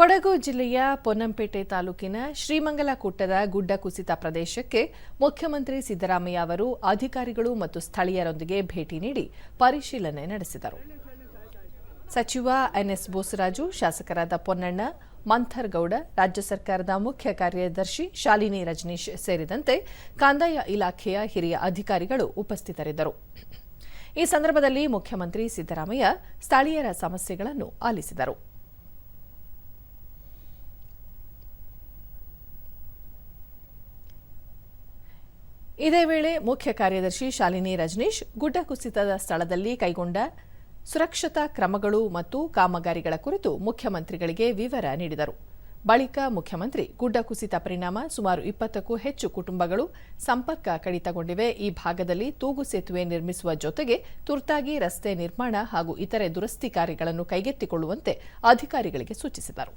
ಕೊಡಗು ಜಿಲ್ಲೆಯ ಪೊನ್ನಂಪೇಟೆ ತಾಲೂಕಿನ ಶ್ರೀಮಂಗಲ ಕುಟ್ಟದ ಗುಡ್ಡ ಕುಸಿತ ಪ್ರದೇಶಕ್ಕೆ ಮುಖ್ಯಮಂತ್ರಿ ಸಿದ್ದರಾಮಯ್ಯ ಅವರು ಅಧಿಕಾರಿಗಳು ಮತ್ತು ಸ್ಥಳೀಯರೊಂದಿಗೆ ಭೇಟಿ ನೀಡಿ ಪರಿಶೀಲನೆ ನಡೆಸಿದರು. ಸಚಿವ ಎನ್ಎಸ್ ಬೋಸರಾಜು ಶಾಸಕರಾದ ಪೊನ್ನಣ್ಣ, ಮಂಥರ್ಗೌಡ, ರಾಜ್ಯ ಸರ್ಕಾರದ ಮುಖ್ಯ ಕಾರ್ಯದರ್ಶಿ ಶಾಲಿನಿ ರಜನೀಶ್ ಸೇರಿದಂತೆ ಕಂದಾಯ ಇಲಾಖೆಯ ಹಿರಿಯ ಅಧಿಕಾರಿಗಳು ಉಪಸ್ಥಿತರಿದ್ದರು. ಈ ಸಂದರ್ಭದಲ್ಲಿ ಮುಖ್ಯಮಂತ್ರಿ ಸಿದ್ದರಾಮಯ್ಯ ಸ್ಥಳೀಯರ ಸಮಸ್ಯೆಗಳನ್ನು ಆಲಿಸಿದರು. ಇದೇ ವೇಳೆ ಮುಖ್ಯ ಕಾರ್ಯದರ್ಶಿ ಶಾಲಿನಿ ರಜನೀಶ್ ಗುಡ್ಡ ಕುಸಿತದ ಸ್ಥಳದಲ್ಲಿ ಕೈಗೊಂಡ ಸುರಕ್ಷತಾ ಕ್ರಮಗಳು ಮತ್ತು ಕಾಮಗಾರಿಗಳ ಕುರಿತು ಮುಖ್ಯಮಂತ್ರಿಗಳಿಗೆ ವಿವರ ನೀಡಿದರು. ಬಳಿಕ ಮುಖ್ಯಮಂತ್ರಿ ಗುಡ್ಡ ಕುಸಿತ ಪರಿಣಾಮ ಸುಮಾರು ಇಪ್ಪತ್ತಕ್ಕೂ ಹೆಚ್ಚು ಕುಟುಂಬಗಳು ಸಂಪರ್ಕ ಕಡಿತಗೊಂಡಿವೆ. ಈ ಭಾಗದಲ್ಲಿ ತೂಗು ಸೇತುವೆ ನಿರ್ಮಿಸುವ ಜೊತೆಗೆ ತುರ್ತಾಗಿ ರಸ್ತೆ ನಿರ್ಮಾಣ ಹಾಗೂ ಇತರೆ ದುರಸ್ತಿ ಕಾರ್ಯಗಳನ್ನು ಕೈಗೆತ್ತಿಕೊಳ್ಳುವಂತೆ ಅಧಿಕಾರಿಗಳಿಗೆ ಸೂಚಿಸಿದರು.